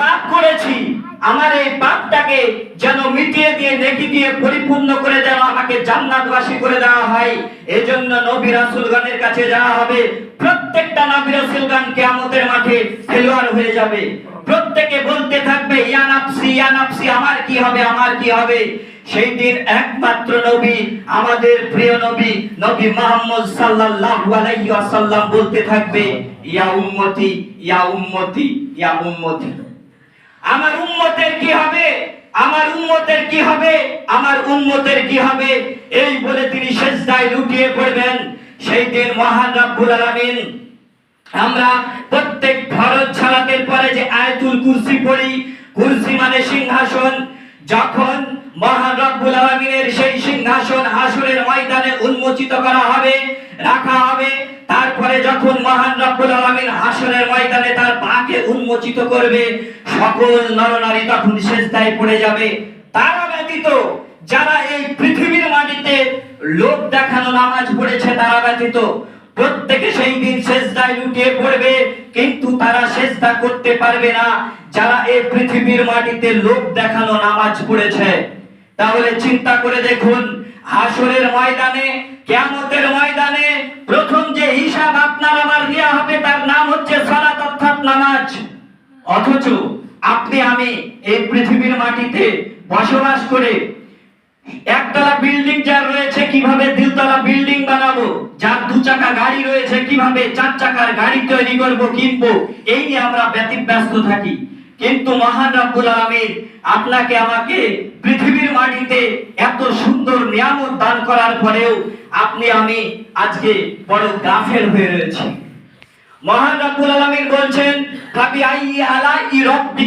পাপ করেছি, আমার এই পাপটাকে যেন মিটিয়ে দিয়ে, নেকি দিয়ে পরিপূর্ণ করে যেন আমাকে জান্নাতবাসী করে দেওয়া হয়। এজন্য নবী রাসূলগণের কাছে যাওয়া হবে। প্রত্যেকটা নবী রাসূলগণ কিয়ামতের মাঠে খেলোয়াড় হয়ে যাবে। প্রত্যেকে বলতে থাকবে, ইয়া নাফসি ইয়া নাফসি, আমার কি হবে, আমার কি হবে? সেই দিন একমাত্র নবী, আমাদের প্রিয় নবী নবী মুহাম্মদ সাল্লাল্লাহু আলাইহি ওয়াসাল্লাম বলতে থাকবে, ইয়া উম্মতি ইয়া উম্মতি ইয়া উম্মতি। আমার উম্মতের কি হবে? আমার উম্মতের কি হবে? আমার উম্মতের কি হবে? এই বলে তিনি সেজদায় লুটিয়ে পড়বেন। সেই দিন মহান রব্বুল আলামিন, আমরা প্রত্যেক ফরজ সালাতের পরে যে আয়াতুল কুরসি পড়ি, কুরসি মানে সিংহাসন, যখন মহান রব্বুল আলামিনের সেই সিংহাসন হাসরের ময়দানে উন্মোচিত করা হবে, রাখা হবে তারপরে যখন মহান রব্বুল আলামিন হাসরের ময়দানে তার পাকে উন্মোচিত করবে, সকল নরনারী তখন সেজদায় পড়ে যাবে। তারা ব্যতীত যারা এই পৃথিবীর মাটিতে লোক দেখানো নামাজ পড়েছে, তারা ব্যতীত প্রত্যেকে সেই দিন সেজদায় লুটিয়ে পড়বে, কিন্তু তারা সেজদা করতে পারবে না। যারা এই পৃথিবীর মাটিতে লোক দেখানো নামাজ পড়েছে, তাহলে চিন্তা করে দেখুন, হাসরের ময়দানে কিয়ামতের অথচ আপনি, আমি এই পৃথিবীর মাটিতে বসবাস করে একতলা বিল্ডিং যার রয়েছে, কীভাবে দ্বিতলা বিল্ডিং বানাবো? যার দু চাকা গাড়ি রয়েছে, কীভাবে চার চাকার গাড়ি তৈরি করব, কিনবো? এই নিয়ে আমরা ব্যতিব্যস্ত থাকি। কিন্তু মহান রব্বুল আলামিন আপনাকে আমাকে পৃথিবীর মাটিতে এত সুন্দর নিয়ামত দান করার পরেও আপনি, আমি আজকে বড় গাফেল হয়ে রয়েছি। মহান রব্বুল আলামিন বলছেন ফাবি আইয়ি আলা রাব্বিকুম